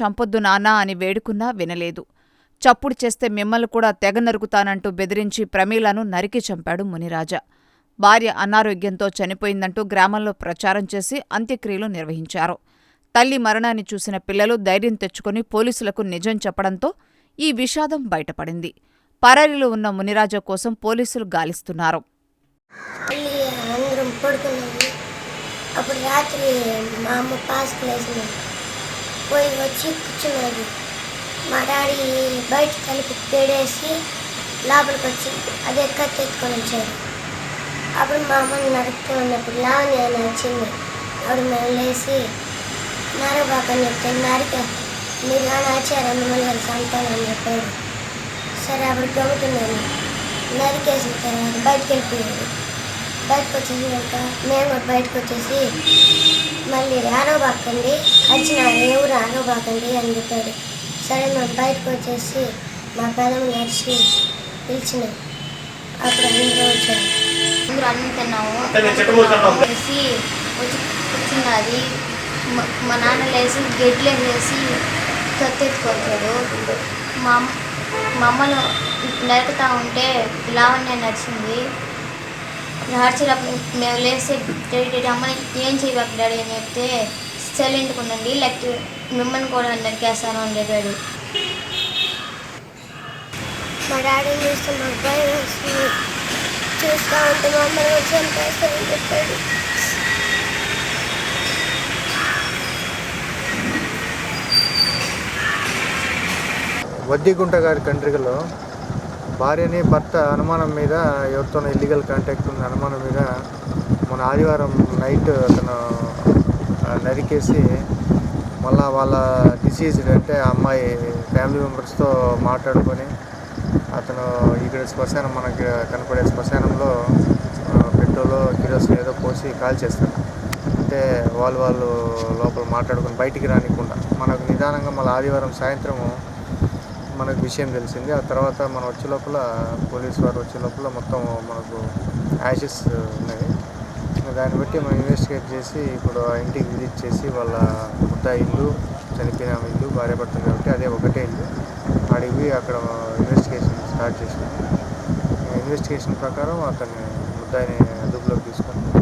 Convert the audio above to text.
చంపొద్దు నానా అని వేడుకున్నా వినలేదు. చప్పుడు చేస్తే మిమ్మల్ని కూడా తెగ నరుకుతానంటూ బెదిరించి ప్రమీలను నరికి చంపాడు మునిరాజా. భార్య అనారోగ్యంతో చనిపోయిందంటూ గ్రామంలో ప్రచారం చేసి అంత్యక్రియలు నిర్వహించారు. తల్లి మరణాన్ని చూసిన పిల్లలు ధైర్యం తెచ్చుకొని పోలీసులకు నిజం చెప్పడంతో ఈ విషాదం బయటపడింది. పరారీలో ఉన్న మునిరాజా కోసం పోలీసులు గాలిస్తున్నారు. అప్పుడు రాత్రి మా అమ్మ పాస్ పోయి వచ్చి కూర్చున్నది మా డాడీ బయట తలుపు పేడేసి లోపలికి వచ్చి అదే కత్తి ఎత్తుకొని వచ్చాడు. అప్పుడు మా అమ్మని నరుకుతూ ఉన్నప్పుడు లావణ్య అని వచ్చింది. అప్పుడు మేము లేచి నరబాకని చెప్తే నరిక మీరు కానీ వచ్చారు మిమ్మల్ని గారు అని చెప్పాడు. సరే అప్పుడు గమ్ముతున్నాను నరికేసిన తర్వాత బయటకు వెళ్ళిపోయాడు. బయటకు వచ్చేసినాక మేము బయటకు వచ్చేసి మళ్ళీ ఆరోబాకండి వచ్చిన ఆరోబాకండి అని చెప్పాడు సరే మేము బయటకు వచ్చేసి మా పెదం నడిచి పిలిచినాం అప్పుడు అందరూ వచ్చారు. అందరూ అన్నం తిన్నాము. వచ్చి కూర్చున్నది మ- మా నాన్న లేచి గెడ్లు వేసి కత్తెత్తుకొచ్చాడు మా అమ్మ మా అమ్మను నరుకుతా ఉంటే లావణ్య నడిచింది. నడిచేటప్పుడు మేము లేస్తే డాడీ డాడీ అమ్మని ఏం చేయబాకు డాడీ అని చెప్తే సైలెంట్గా ఉండండి లేకపోతే మిమ్మల్ని కూడా నరికేస్తాను అని చెప్పాడు. మా డాడీ చూస్తే మాకు భయం వేస్తుంది. చూస్తూ ఉంటే మా అమ్మని వచ్చి చంపేస్తామని చెప్పాడు. వద్దిగుంట గారి కంట్రికలో భార్యని భర్త అనుమానం మీద ఎవరితోనో ఇల్లీగల్ కాంటాక్ట్ ఉన్న అనుమానం మీద మన ఆదివారం నైట్ అతను నరికేసి మళ్ళా వాళ్ళ డిసీజ్డ్ అంటే ఆ అమ్మాయి ఫ్యామిలీ మెంబర్స్తో మాట్లాడుకొని అతను ఇక్కడ శ్మశానం మనకి కనపడే శ్మశానంలో ఆ, పెట్రోల్ కిరోసిన్ ఏదో పోసి కాల్ చేస్తారు అంటే వాళ్ళు వాళ్ళు లోపల మాట్లాడుకొని బయటికి రానికుండా. మనకు నిదానంగా మళ్ళీ ఆదివారం సాయంత్రము మనకు విషయం తెలిసింది. ఆ తర్వాత మనం వచ్చే లోపల పోలీస్ వారు వచ్చే లోపల మొత్తం మనకు యాషెస్ ఉన్నాయి. దాన్ని బట్టి మనం ఇన్వెస్టిగేట్ చేసి ఇప్పుడు ఆ ఇంటికి విజిట్ చేసి వాళ్ళ ముద్ద ఇల్లు చనిపోయిన ఇల్లు భార్య భర్తలు కాబట్టి అదే ఒకటే ఇల్లు. అడిగి అక్కడ ఇన్వెస్టిగేషన్ స్టార్ట్ చేసినాం. ఇన్వెస్టిగేషన్ ప్రకారం అతన్ని ముద్దాయిని అదుపులోకి తీసుకొని